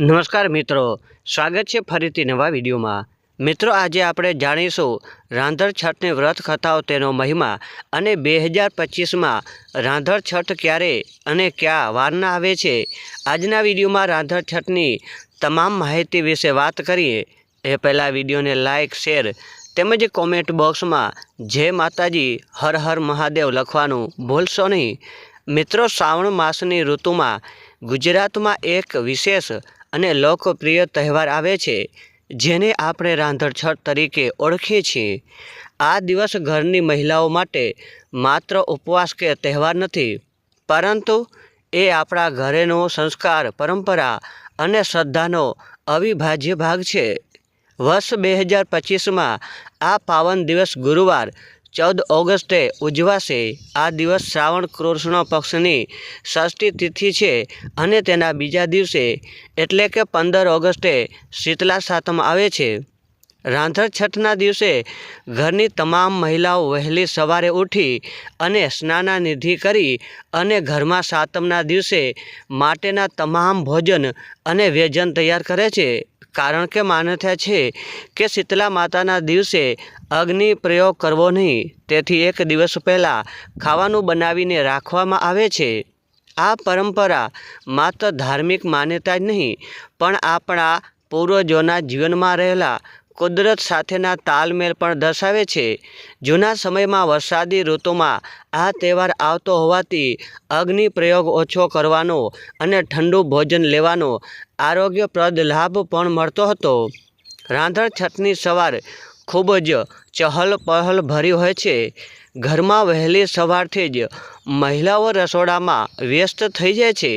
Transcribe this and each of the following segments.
નમસ્કાર મિત્રો, સ્વાગત છે ફરીથી નવા વિડીયોમાં. મિત્રો, આજે આપણે જાણીશું રાંધણ છઠને વ્રત કથાઓ તેનો મહિમા અને બે હજાર પચીસમાં રાંધણ છઠ ક્યારે અને ક્યાં વારના આવે છે. આજના વિડીયોમાં રાંધણ છઠની તમામ માહિતી વિશે વાત કરીએ. એ પહેલાં વિડીયોને લાઇક શેર તેમજ કોમેન્ટ બોક્સમાં જય માતાજી, હર હર મહાદેવ લખવાનું ભૂલશો નહીં. મિત્રો, શ્રાવણ માસની ઋતુમાં ગુજરાતમાં એક વિશેષ અને લોકપ્રિય તહેવાર આવે છે, જેને આપણે રાંધણછઠ તરીકે ઓળખીએ છીએ. આ દિવસ ઘરની મહિલાઓ માટે માત્ર ઉપવાસ કે તહેવાર નથી, પરંતુ એ આપણા ઘરેનો સંસ્કાર, પરંપરા અને શ્રદ્ધાનો અવિભાજ્ય ભાગ છે. વર્ષ બે હજાર પચીસમાં આ પાવન દિવસ ગુરુવાર ચૌદ ઓગસ્ટે ઉજવાશે. આ દિવસ શ્રાવણ કૃષ્ણ પક્ષની ષષ્ઠી તિથિ છે અને તેના બીજા દિવસે એટલે કે પંદર ઓગસ્ટે શીતલા સાતમ આવે છે. રાંધણ છઠના દિવસે ઘરની તમામ મહિલાઓ વહેલી સવારે ઉઠી અને સ્નાનાનિધિ કરી અને ઘરમાં સાતમના દિવસે માટેના તમામ ભોજન અને વ્યંજન તૈયાર કરે છે. કારણ કે માન્યતા છે કે શીતલા માતાના દિવસે અગ્નિ પ્રયોગ કરવો નહીં. તેથી એક દિવસ પહેલાં ખાવાનું બનાવીને રાખવામાં આવે છે. આ પરંપરા માત્ર ધાર્મિક માન્યતા જ નહીં, પણ આપણા પૂર્વજોના જીવનમાં રહેલા કુદરત સાથેના તાલમેલ પણ દર્શાવે છે. જૂના સમયમાં વરસાદી ઋતુમાં આ તહેવાર આવતો હોવાથી અગ્નિ પ્રયોગ ઓછો કરવાનો અને ઠંડુ ભોજન લેવાનો આરોગ્યપ્રદ લાભ પણ મળતો હતો. રાંધણ છઠની સવાર ખૂબ જ ચહલ પહલ ભરી હોય છે. ઘરમાં વહેલી સવારથી જ મહિલાઓ રસોડામાં વ્યસ્ત થઈ જાય છે.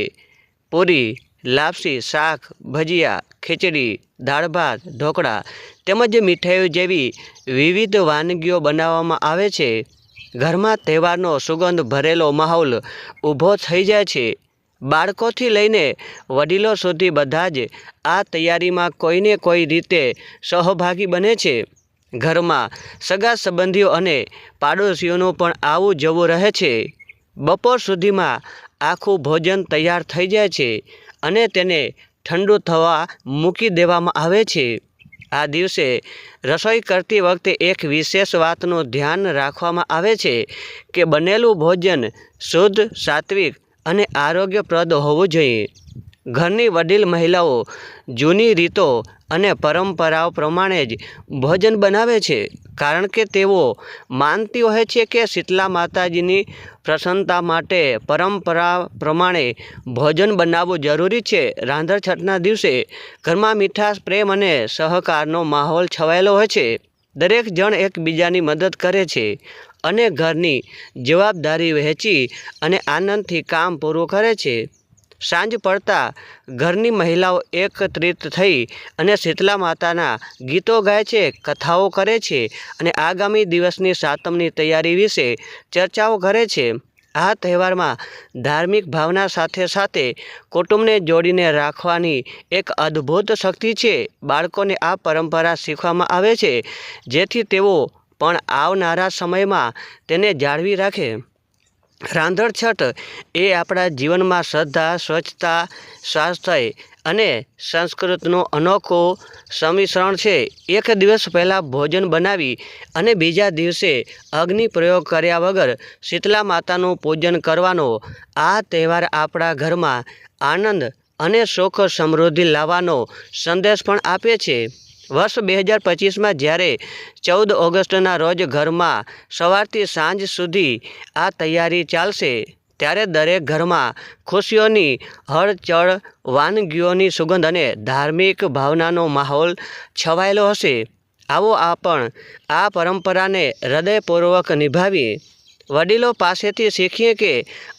પૂરી લાપસી, શાક, ભજીયા, ખીચડી દાળ, ભાત, ઢોકળા તેમજ મીઠાઈઓ જેવી વિવિધ વાનગીઓ બનાવવામાં આવે છે. ઘરમાં તહેવારનો સુગંધ ભરેલો માહોલ ઊભો થઈ જાય છે. બાળકોથી લઈને વડીલો સુધી બધા જ આ તૈયારીમાં કોઈને કોઈ રીતે સહભાગી બને છે. ઘરમાં સગા સંબંધીઓ અને પાડોશીઓનું પણ આવું જવું રહે છે. બપોર સુધીમાં આખું ભોજન તૈયાર થઈ જાય છે અને તેને ઠંડુ થવા મૂકી દેવામાં આવે છે. આ દિવસે રસોઈ કરતી વખતે એક વિશેષ વાતનું ધ્યાન રાખવામાં આવે છે કે બનેલું ભોજન શુદ્ધ, સાત્વિક અને આરોગ્યપ્રદ હોવું જોઈએ. ઘરની વડીલ મહિલાઓ જૂની રીતો અને પરંપરાઓ પ્રમાણે જ ભોજન બનાવે છે. કારણ કે તેઓ માનતી હોય છે કે શીતલા માતાજીની પ્રસન્નતા માટે પરંપરા પ્રમાણે ભોજન બનાવવું જરૂરી છે. રાંધણ છઠના દિવસે ઘરમાં મીઠાશ, પ્રેમ અને સહકારનો માહોલ છવાયેલો હોય છે. દરેક જણ એકબીજાની મદદ કરે છે અને ઘરની જવાબદારી વહેંચી અને આનંદથી કામ પૂરું કરે છે. સાંજ પડતા ઘરની મહિલાઓ એકત્રિત થઈ અને શીતલા માતાના ગીતો ગાય છે, કથાઓ કરે છે અને આગામી દિવસની સાતમની તૈયારી વિશે ચર્ચાઓ કરે છે. આ તહેવારમાં ધાર્મિક ભાવના સાથે સાથે કુટુંબને જોડીને રાખવાની એક અદ્ભુત શક્તિ છે. બાળકોને આ પરંપરા શીખવામાં આવે છે, જેથી તેઓ પણ આવનારા સમયમાં તેને જાળવી રાખે. રાંધણ છઠ એ આપણા જીવનમાં શ્રદ્ધા, સ્વચ્છતા, સ્વાસ્થ્ય અને સંસ્કૃતનું અનોખો સમિશ્રણ છે. એક દિવસ પહેલાં ભોજન બનાવી અને બીજા દિવસે અગ્નિ પ્રયોગ કર્યા વગર શીતલા માતાનું પૂજન કરવાનો આ તહેવાર આપણા ઘરમાં આનંદ અને સુખ સમૃદ્ધિ લાવવાનો સંદેશ પણ આપે છે. વર્ષ બે હજાર પચીસમાં જ્યારે ચૌદ ઓગસ્ટના રોજ ઘરમાં સવારથી સાંજ સુધી આ તૈયારી ચાલશે, ત્યારે દરેક ઘરમાં ખુશીઓની હળચળ, વાનગીઓની સુગંધ અને ધાર્મિક ભાવનાનો માહોલ છવાયેલો હશે. આવો આ પણ આ પરંપરાને હૃદયપૂર્વક નિભાવીએ વડીલો પાસેથી શીખીએ કે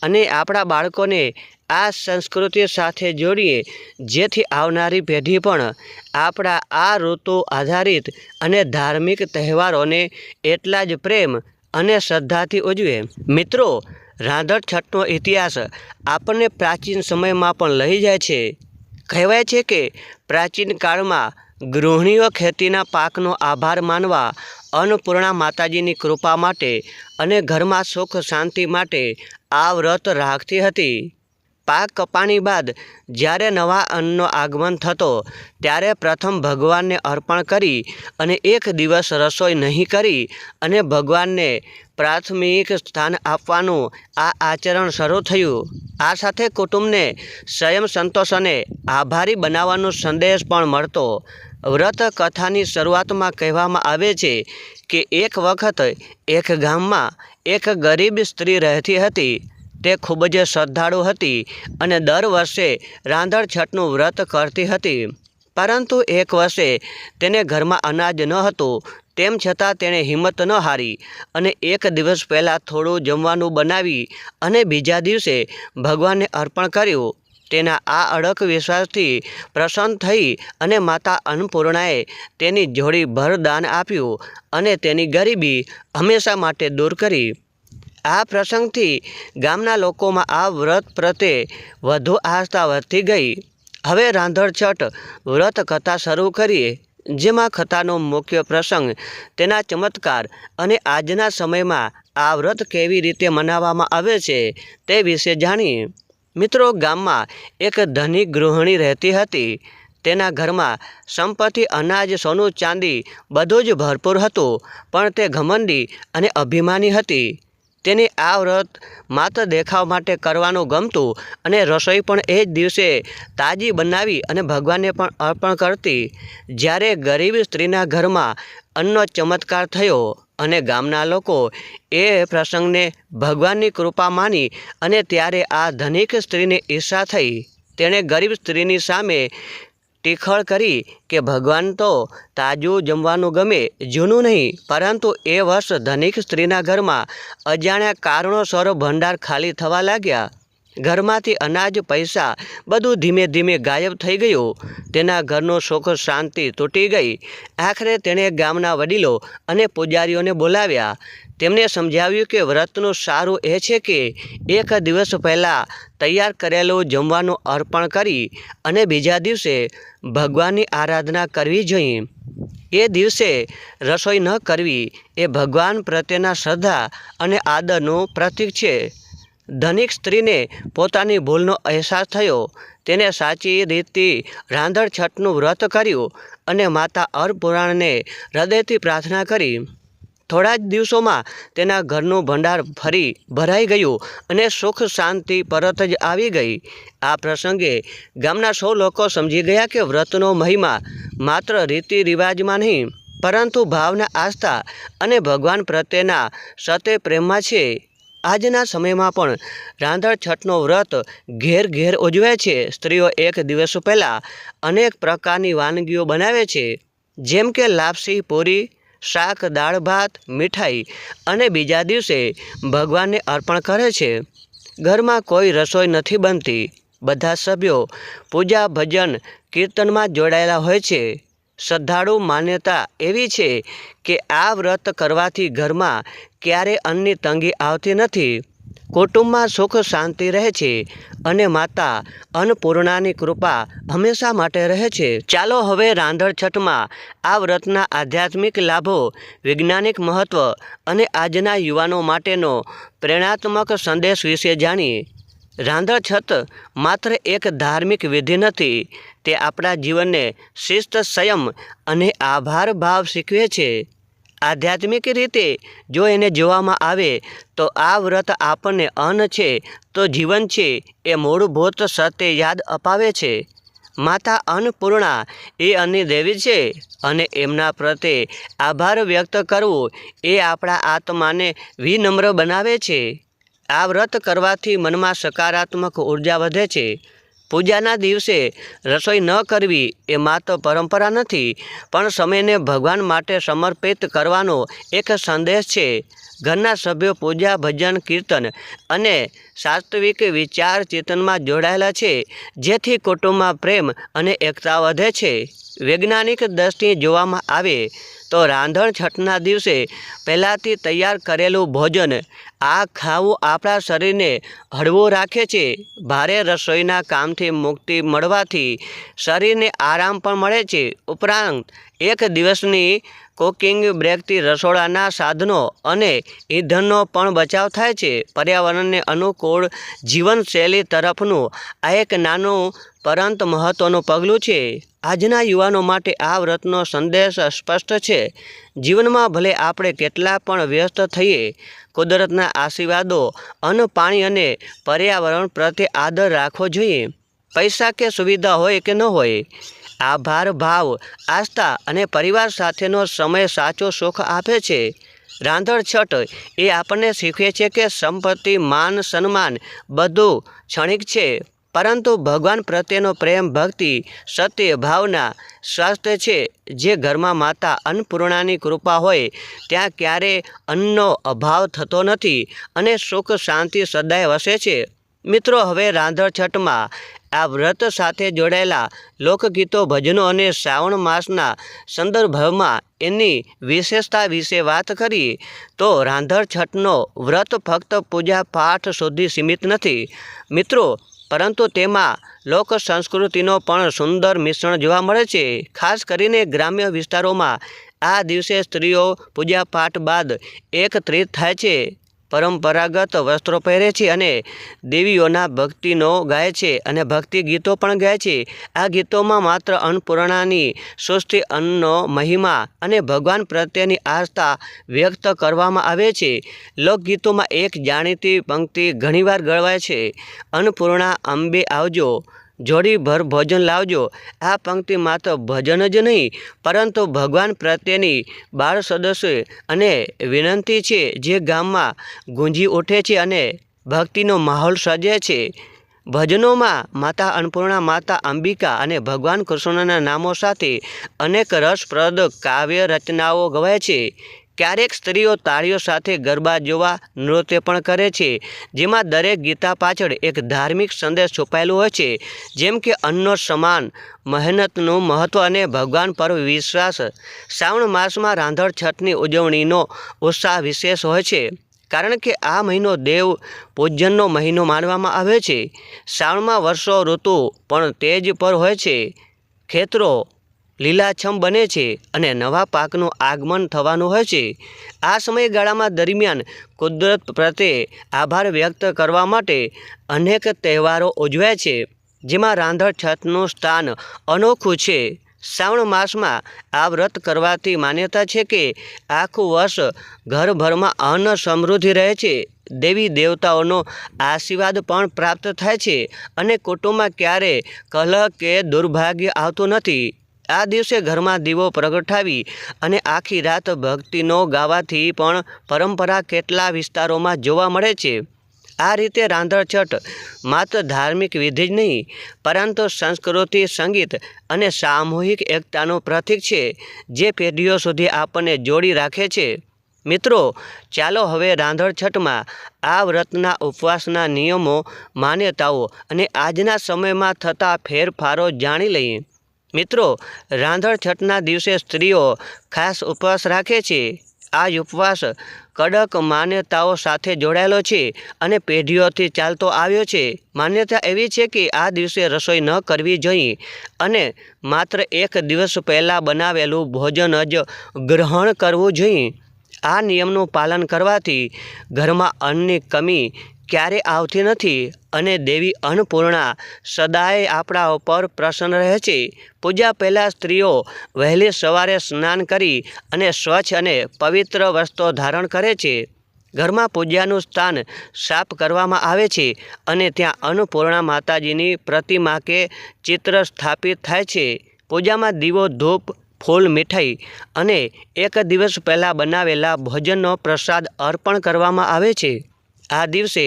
અને આપણા બાળકોને આ સંસ્કૃતિ સાથે જોડીએ, જેથી આવનારી પેઢી પણ આપણા આ ઋતુ આધારિત અને ધાર્મિક તહેવારોને એટલા જ પ્રેમ અને શ્રદ્ધાથી ઉજવે. મિત્રો, રાંધણ છઠનો ઇતિહાસ આપણને પ્રાચીન સમયમાં પણ લઈ જાય છે. કહેવાય છે કે પ્રાચીન કાળમાં ગૃહિણીઓ ખેતીના પાકનો આભાર માનવા, અન્નપૂર્ણા માતાજીની કૃપા માટે અને ઘરમાં સુખ શાંતિ માટે આ વ્રત રાખતી હતી. પાક કપાણી બાદ જ્યારે નવા અન્નનો આગમન થતો, ત્યારે પ્રથમ ભગવાનને અર્પણ કરી અને એક દિવસ રસોઈ નહીં કરી અને ભગવાનને પ્રાથમિક સ્થાન આપવાનું આ આચરણ શરૂ થયું. આ સાથે કુટુંબને સ્વયં સંતોષ અને આભારી બનાવવાનો સંદેશ પણ મળતો. વ્રત કથાની શરૂઆતમાં કહેવામાં આવે છે કે, એક વખત એક ગામમાં એક ગરીબ સ્ત્રી રહેતી હતી. તે ખૂબ જ શ્રદ્ધાળુ હતી અને દર વર્ષે રાંધણ છઠનું વ્રત કરતી હતી. પરંતુ એક વર્ષે તેને ઘરમાં અનાજ ન હતું, તેમ છતાં તેણે હિંમત ન હારી અને એક દિવસ પહેલાં થોડું જમવાનું બનાવી અને બીજા દિવસે ભગવાનને અર્પણ કર્યું. તેના આ અડક વિશ્વાસથી પ્રસન્ન થઈ અને માતા અન્નપૂર્ણાએ તેની જોડી ભર દાન આપ્યું અને તેની ગરીબી હંમેશા માટે દૂર કરી. આ પ્રસંગથી ગામના લોકોમાં આ વ્રત પ્રત્યે વધુ આસ્થા વધતી ગઈ. હવે રાંધણછઠ વ્રત કથા શરૂ કરીએ, જેમાં કથાનો મુખ્ય પ્રસંગ તેના ચમત્કાર અને આજના સમયમાં આ વ્રત કેવી રીતે મનાવવામાં આવે છે તે વિશે જાણીએ. મિત્રો, ગામમાં એક ધનિક ગૃહિણી રહેતી હતી. તેના ઘરમાં સંપત્તિ, અનાજ, સોનું, ચાંદી બધું જ ભરપૂર હતું, પણ તે ઘમંડી અને અભિમાની હતી. તેને આ વ્રત માત્ર દેખાવ માટે કરવાનું ગમતું અને રસોઈ પણ એ જ દિવસે તાજી બનાવી અને ભગવાનને પણ અર્પણ કરતી. જ્યારે ગરીબ સ્ત્રીના ઘરમાં અન્નનો ચમત્કાર થયો અને ગામના લોકો એ પ્રસંગને ભગવાનની કૃપા માની અને ત્યારે આ ધનિક સ્ત્રીને ઈર્ષા થઈ. તેણે ગરીબ સ્ત્રીની સામે ટીખળ કરી કે ભગવાન તો તાજું જમવાનું ગમે, જૂનું નહીં, પરંતુ એ વર્ષ ધનિક સ્ત્રીના ઘરમાં અજાણ્યા કારણોસર ભંડાર ખાલી થવા લાગ્યા. ઘરમાંથી અનાજ, પૈસા બધું ધીમે ધીમે ગાયબ થઈ ગયું. તેના ઘરનો સુખ, શાંતિ તૂટી ગઈ. આખરે તેણે ગામના વડીલો અને પૂજારીઓને બોલાવ્યા. તેમણે સમજાવ્યું કે વ્રતનું સારું એ છે કે એક દિવસ પહેલાં તૈયાર કરેલું જમવાનું અર્પણ કરી અને બીજા દિવસે ભગવાનની આરાધના કરવી જોઈએ. એ દિવસે રસોઈ ન કરવી એ ભગવાન પ્રત્યેના શ્રદ્ધા અને આદરનું પ્રતીક છે. ધનિક સ્ત્રીને પોતાની ભૂલનો અહેસાસ થયો. તેને સાચી રીતથી રાંધણ છઠનું વ્રત કર્યું અને માતા અર્પુરાણને હૃદયથી પ્રાર્થના કરી. થોડા જ દિવસોમાં તેના ઘરનું ભંડાર ફરી ભરાઈ ગયું અને સુખ શાંતિ પરત જ આવી ગઈ. આ પ્રસંગે ગામના સૌ લોકો સમજી ગયા કે વ્રતનો મહિમા માત્ર રીતિ રિવાજમાં નહીં, પરંતુ ભાવના, આસ્થા અને ભગવાન પ્રત્યેના સતે પ્રેમમાં છે. આજના સમયમાં પણ રાંધણ છઠનો વ્રત ઘેર ઘેર ઉજવે છે. સ્ત્રીઓ એક દિવસ પહેલાં અનેક પ્રકારની વાનગીઓ બનાવે છે. જેમ કે લાપસી, પૂરી, શાક, દાળ, ભાત, મીઠાઈ અને બીજા દિવસે ભગવાનને અર્પણ કરે છે. ઘરમાં કોઈ રસોઈ નથી બનતી. બધા સભ્યો પૂજા, ભજન, કીર્તનમાં જોડાયેલા હોય છે. શ્રદ્ધાળુ માન્યતા એવી છે કે આ વ્રત કરવાથી ઘરમાં ક્યારે અન્નની તંગી આવતી નથી. કુટુંબમાં સુખ શાંતિ રહે છે અને માતા અન્નપૂર્ણાની કૃપા હંમેશા માટે રહે છે. ચાલો હવે રાંધણ છઠમાં આ વ્રતના આધ્યાત્મિક લાભો, વૈજ્ઞાનિક મહત્ત્વ અને આજના યુવાનો માટેનો પ્રેરણાત્મક સંદેશ વિશે જાણીએ. રાંધણ છત માત્ર એક ધાર્મિક વિધિ નથી, તે આપણા જીવનને શિસ્ત, સંયમ અને આભાર ભાવ શીખવે છે. આધ્યાત્મિક રીતે જો એને જોવામાં આવે તો આ વ્રત આપણને અન્ન છે, તો જીવન છે, એ મૂળભૂત સત્ય યાદ અપાવે છે. માતા અન્નપૂર્ણા એ અન્ય દેવી છે અને એમના પ્રત્યે આભાર વ્યક્ત કરવો એ આપણા આત્માને વિનમ્ર બનાવે છે. આ વ્રત કરવાથી મનમાં સકારાત્મક ઊર્જા વધે છે. પૂજાના દિવસે રસોઈ ન કરવી એ માત્ર પરંપરા નથી, પણ સમયને ભગવાન માટે સમર્પિત કરવાનો એક સંદેશ છે. ઘરના સભ્યો પૂજા, ભજન, કીર્તન અને સાત્વિક વિચાર ચેતનમાં જોડાયેલા છે, જેથી કુટુંબમાં પ્રેમ અને એકતા વધે છે. વૈજ્ઞાનિક દ્રષ્ટિએ જોવામાં આવે તો રાંધણ છઠના દિવસે પહેલાંથી તૈયાર કરેલું ભોજન આ ખાવું આપણા શરીરને હળવું રાખે છે. ભારે રસોઈના કામથી મુક્તિ મળવાથી શરીરને આરામ પણ મળે છે. ઉપરાંત એક દિવસની કુકિંગ બ્રેકથી રસોડાના સાધનો અને ઈંધણનો પણ બચાવ થાય છે. પર્યાવરણને અનુકૂળ જીવનશૈલી તરફનું આ એક નાનું, પરંતુ મહત્ત્વનું પગલું છે. આજના યુવાનો માટે આ વ્રતનો સંદેશ સ્પષ્ટ છે. જીવનમાં ભલે આપણે કેટલા પણ વ્યસ્ત થઈએ, કુદરતના આશીર્વાદો અન્ન, પાણી અને પર્યાવરણ પ્રત્યે આદર રાખવો જોઈએ. પૈસા કે સુવિધા હોય કે ન હોય આભાર, ભાવ, આસ્થા અને પરિવાર સાથેનો સમય સાચો સુખ આપે છે. રાંધણ છઠ એ આપણને શીખવે છે કે સંપત્તિ, માન, સન્માન બધું ક્ષણિક છે. પરંતુ ભગવાન પ્રત્યેનો પ્રેમ, ભક્તિ, સત્ય, ભાવના સ્વાસ્થ્ય છે. જે ઘરમાં માતા અન્નપૂર્ણાની કૃપા હોય, ત્યાં ક્યારે અન્નનો અભાવ થતો નથી અને સુખ, શાંતિ સદાય વસે છે. મિત્રો, હવે રાંધણ છઠમાં આ વ્રત સાથે જોડાયેલા લોકગીતો, ભજનો અને શ્રાવણ માસના સંદર્ભમાં એની વિશેષતા વિશે વાત કરીએ તો રાંધણ છઠનો વ્રત ફક્ત પૂજા પાઠ સુધી સીમિત નથી. મિત્રો, પરંતુ તેમાં લોક સંસ્કૃતિનો પણ સુંદર મિશ્રણ જોવા મળે છે. ખાસ કરીને ગ્રામ્ય વિસ્તારોમાં આ દિવસે સ્ત્રીઓ પૂજા પાઠ બાદ એકત્રિત થાય છે. પરંપરાગત વસ્ત્રો પહેરે છે અને દેવીઓના ભક્તિનો ગાય છે અને ભક્તિ ગીતો પણ ગાય છે. આ ગીતોમાં માત્ર અન્નપૂર્ણાની સૃષ્ટિ અન્નનો મહિમા અને ભગવાન પ્રત્યેની આસ્થા વ્યક્ત કરવામાં આવે છે. લોકગીતોમાં એક જાણીતી પંક્તિ ઘણીવાર ગળવાય છે. અન્નપૂર્ણા અંબે આવજો. જોડીભર ભોજન લાવજો. આ પંક્તિ માત્ર ભજન જ નહીં, પરંતુ ભગવાન પ્રત્યેની બાળ સદસ્ય અને વિનંતી છે જે ગામમાં ગુંજી ઉઠે છે અને ભક્તિનો માહોલ સર્જે છે. ભજનોમાં માતા અન્નપૂર્ણા, માતા અંબિકા અને ભગવાન કૃષ્ણના નામો સાથે અનેક રસપ્રદ કાવ્ય રચનાઓ ગવાય છે. ક્યારેક સ્ત્રીઓ તાળીઓ સાથે ગરબા જોવા નૃત્ય પણ કરે છે, જેમાં દરેક ગીતા પાછળ એક ધાર્મિક સંદેશ છુપાયેલો હોય છે, જેમ કે અન્નનો સમાન, મહેનતનું મહત્ત્વ અને ભગવાન પર વિશ્વાસ. શ્રાવણ માસમાં રાંધણ છઠની ઉજવણીનો ઉત્સાહ વિશેષ હોય છે, કારણ કે આ મહિનો દેવ પૂજનનો મહિનો માનવામાં આવે છે. શ્રાવણમાં વર્ષો ઋતુ પણ તેજ પર હોય છે. ખેતરો લીલાછમ બને છે અને નવા પાકનું આગમન થવાનું હોય છે. આ સમયગાળામાં દરમિયાન કુદરત પ્રત્યે આભાર વ્યક્ત કરવા માટે અનેક તહેવારો ઉજવાય છે, જેમાં રાંધણ છઠનું સ્થાન અનોખું છે. શ્રાવણ માસમાં આ વ્રત કરવાથી માન્યતા છે કે આખું વર્ષ ઘરભરમાં અન્ન સમૃદ્ધિ રહે છે. દેવી દેવતાઓનો આશીર્વાદ પણ પ્રાપ્ત થાય છે અને કુટુંબમાં ક્યારે કલહ કે દુર્ભાગ્ય આવતું નથી. આ દિવસે ઘરમાં દીવો પ્રગટાવી અને આખી રાત ભક્તિનો ગાવાથી પણ પરંપરા કેટલા વિસ્તારોમાં જોવા મળે છે. આ રીતે રાંધણ છઠ માત્ર ધાર્મિક વિધિ જ નહીં, પરંતુ સંસ્કૃતિ, સંગીત અને સામૂહિક એકતાનું પ્રતીક છે, જે પેઢીઓ સુધી આપણને જોડી રાખે છે. મિત્રો, ચાલો હવે રાંધણ છઠમાં આ વ્રતના ઉપવાસના નિયમો, માન્યતાઓ અને આજના સમયમાં થતા ફેરફારો જાણી લઈએ. મિત્રો, રાંધણ છઠના દિવસે સ્ત્રીઓ ખાસ ઉપવાસ રાખે છે. આ ઉપવાસ કડક માન્યતાઓ સાથે જોડાયેલો છે અને પેઢીઓથી ચાલતો આવ્યો છે. માન્યતા એવી છે કે આ દિવસે રસોઈ ન કરવી જોઈએ અને માત્ર એક દિવસ પહેલાં બનાવેલું ભોજન જ ગ્રહણ કરવું જોઈએ. આ નિયમનું પાલન કરવાથી ઘરમાં અન્નની કમી ક્યારે આવતી નથી. અને દેવી અન્નપૂર્ણા સદાય આપણા ઉપર પ્રસન્ન રહે છે. પૂજા પહેલાં સ્ત્રીઓ વહેલી સવારે સ્નાન કરી અને સ્વચ્છ અને પવિત્ર વસ્ત્રો ધારણ કરે છે. ઘરમાં પૂજાનું સ્થાન સાફ કરવામાં આવે છે અને ત્યાં અન્નપૂર્ણા માતાજીની પ્રતિમા કે ચિત્ર સ્થાપિત થાય છે. પૂજામાં દીવો, ધૂપ, ફૂલ, મીઠાઈ અને એક દિવસ પહેલાં બનાવેલા ભોજનનો પ્રસાદ અર્પણ કરવામાં આવે છે. આ દિવસે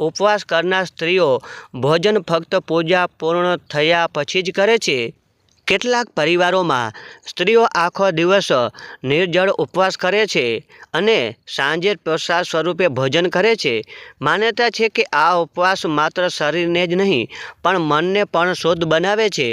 ઉપવાસ કરનાર સ્ત્રીઓ ભોજન ફક્ત પૂજા પૂર્ણ થયા પછી જ કરે છે. કેટલાક પરિવારોમાં સ્ત્રીઓ આખો દિવસ નિર્જળ ઉપવાસ કરે છે અને સાંજે પ્રસાદ સ્વરૂપે ભોજન કરે છે. માન્યતા છે કે આ ઉપવાસ માત્ર શરીરને જ નહીં, પણ મનને પણ શુદ્ધ બનાવે છે.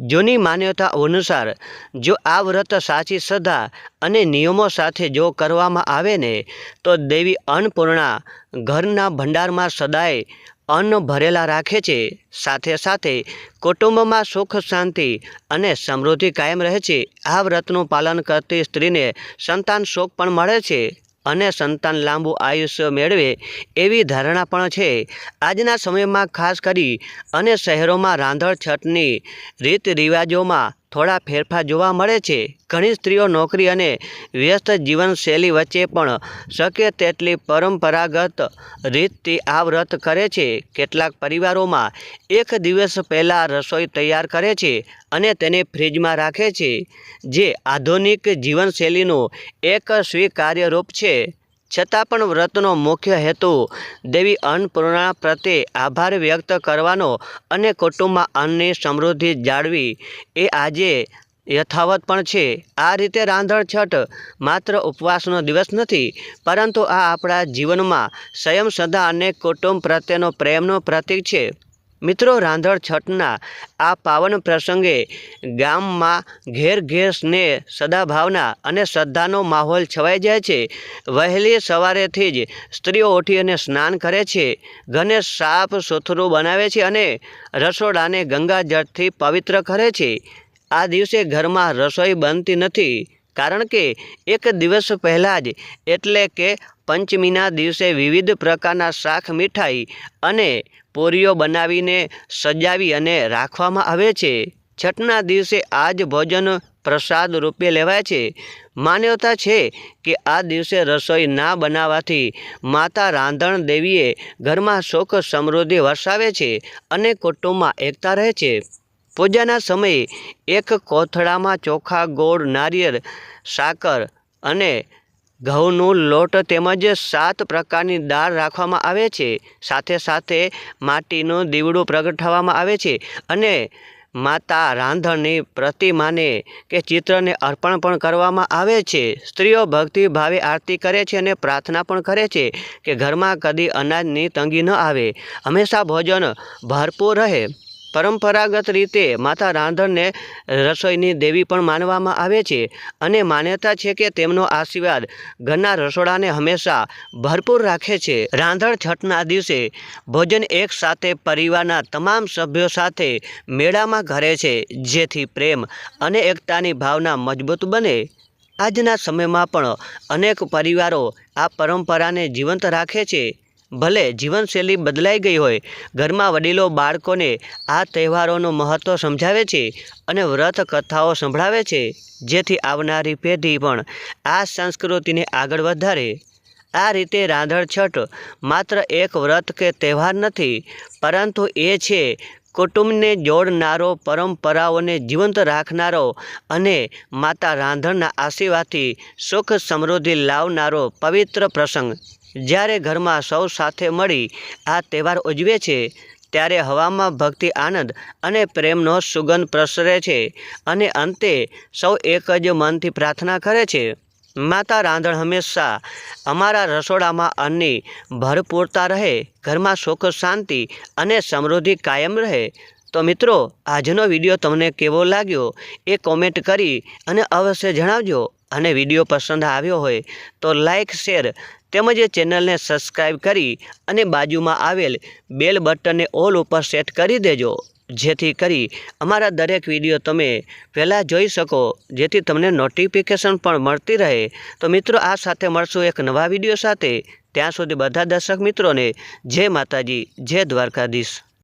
જૂની માન્યતા અનુસાર, જો આ વ્રત સાચી શ્રદ્ધા અને નિયમો સાથે જો કરવામાં આવે ને, તો દેવી અન્નપૂર્ણા ઘરના ભંડારમાં સદાય અન્ન ભરેલા રાખે છે. સાથે સાથે કુટુંબમાં સુખ, શાંતિ અને સમૃદ્ધિ કાયમ રહે છે. આ વ્રતનું પાલન કરતી સ્ત્રીને સંતાન સુખ પણ મળે છે. અને સંતાન લાંબુ આયુષ્ય મેળવે એવી ધારણા પણ છે. આજના સમયમાં ખાસ કરી અને શહેરોમાં રાંધણ છઠની રીત રિવાજોમાં થોડા ફેરફાર જોવા મળે છે. ઘણી સ્ત્રીઓ નોકરી અને વ્યસ્ત જીવનશૈલી વચ્ચે પણ શક્ય તેટલી પરંપરાગત રીતથી આ વ્રત કરે છે. કેટલાક પરિવારોમાં એક દિવસ પહેલાં રસોઈ તૈયાર કરે છે અને તેને ફ્રીજમાં રાખે છે, જે આધુનિક જીવનશૈલીનું એક સ્વીકાર્ય રૂપ છે. છતાં પણ વ્રતનો મુખ્ય હેતુ દેવી અન્નપૂર્ણા પ્રત્યે આભાર વ્યક્ત કરવાનો અને કુટુંબમાં અન્નની સમૃદ્ધિ જાળવી. એ આજે યથાવત પણ છે. આ રીતે રાંધણ છઠ માત્ર ઉપવાસનો દિવસ નથી, પરંતુ આ આપણા જીવનમાં સ્વયં સદા અને કુટુંબ પ્રત્યેનો પ્રેમનો પ્રતીક છે. મિત્રો રાંધણ છઠના આ પાવન પ્રસંગે ગામમાં ઘેર ઘેર સ્નેહ સદાભાવના અને શ્રદ્ધાનો માહોલ છવાઈ જાય છે. વહેલી સવારેથી જ સ્ત્રીઓ ઉઠી અને સ્નાન કરે છે. ઘને સાફ સુથરું બનાવે છે અને રસોડાને ગંગાજળથી પવિત્ર કરે છે. આ દિવસે ઘરમાં રસોઈ બનતી નથી. કારણ કે એક દિવસ પહેલાં જ એટલે કે પંચમીના દિવસે વિવિધ પ્રકારના શાક, મીઠાઈ અને પૂરીઓ બનાવીને સજાવી અને રાખવામાં આવે છે. છઠના દિવસે આ જ ભોજન પ્રસાદ રૂપે લેવાય છે. માન્યતા છે કે આ દિવસે રસોઈ ના બનાવવાથી માતા રાંધણ દેવીએ ઘરમાં સુખ સમૃદ્ધિ વરસાવે છે અને કુટુંબમાં એકતા રહે છે. પૂજાના સમયે એક કોથળામાં ચોખા, ગોળ, નારિયેળ, સાકર અને ઘઉંનું લોટ તેમજ સાત પ્રકારની દાળ રાખવામાં આવે છે. સાથે સાથે માટીનું દીવડું પ્રગટાવવામાં આવે છે અને માતા રાંધણની પ્રતિમાને કે ચિત્રને અર્પણ પણ કરવામાં આવે છે. સ્ત્રીઓ ભક્તિ ભાવે આરતી કરે છે અને પ્રાર્થના પણ કરે છે કે ઘરમાં કદી અનાજની તંગી ન આવે. હંમેશા ભોજન ભરપૂર રહે. પરંપરાગત રીતે માતા રાંધણને રસોઈની દેવી પણ માનવામાં આવે છે અને માન્યતા છે કે તેમનો આશીર્વાદ ઘરના રસોડાને હંમેશા ભરપૂર રાખે છે. રાંધણ છઠના દિવસે ભોજન એક સાથે પરિવારના તમામ સભ્યો સાથે મેળામાં ઘરે છે, જેથી પ્રેમ અને એકતાની ભાવના મજબૂત બને. આજના સમયમાં પણ અનેક પરિવારો આ પરંપરાને જીવંત રાખે છે. ભલે જીવનશૈલી બદલાઈ ગઈ હોય, ઘરમાં વડીલો બાળકોને આ તહેવારોનું મહત્ત્વ સમજાવે છે અને વ્રત કથાઓ સંભળાવે છે, જેથી આવનારી પેઢી પણ આ સંસ્કૃતિને આગળ વધારે. આ રીતે રાંધણ છઠ માત્ર એક વ્રત કે તહેવાર નથી, પરંતુ એ છે કુટુંબને જોડનારો પરંપરાઓને જીવંત રાખનારો અને માતા રાંધણના આશીર્વાદથી સુખ સમૃદ્ધિ લાવનારો પવિત્ર પ્રસંગ. જ્યારે ઘરમાં સૌ સાથે મળી આ તહેવાર ઉજવે છે, ત્યારે હવામાં ભક્તિ, આનંદ અને પ્રેમનો સુગંધ પ્રસરે છે અને અંતે સૌ એક જ મનથી પ્રાર્થના કરે છે. માતા રાંધણ હંમેશા અમારા રસોડામાં અન્નની ભરપૂરતા રહે, ઘરમાં સુખ, શાંતિ અને સમૃદ્ધિ કાયમ રહે. તો મિત્રો, આજનો વીડિયો તમને કેવો લાગ્યો એ કોમેન્ટ કરી અને અવશ્ય જણાવજો. અને વીડિયો પસંદ આવ્યો હોય તો લાઈક શેર તેમજ એ ચેનલને સબસ્ક્રાઈબ કરી અને બાજુમાં આવેલ બેલ બટનને ઓલ ઉપર સેટ કરી દેજો. જેથી કરી અમારા દરેક વીડિયો તમે પહેલાં જોઈ શકો, જેથી તમને નોટિફિકેશન પણ મળતી રહે. તો મિત્રો, આ સાથે મળશું એક નવા વીડિયો સાથે. ત્યાં સુધી બધા દર્શક મિત્રોને જય માતાજી, જય દ્વારકાધીશ.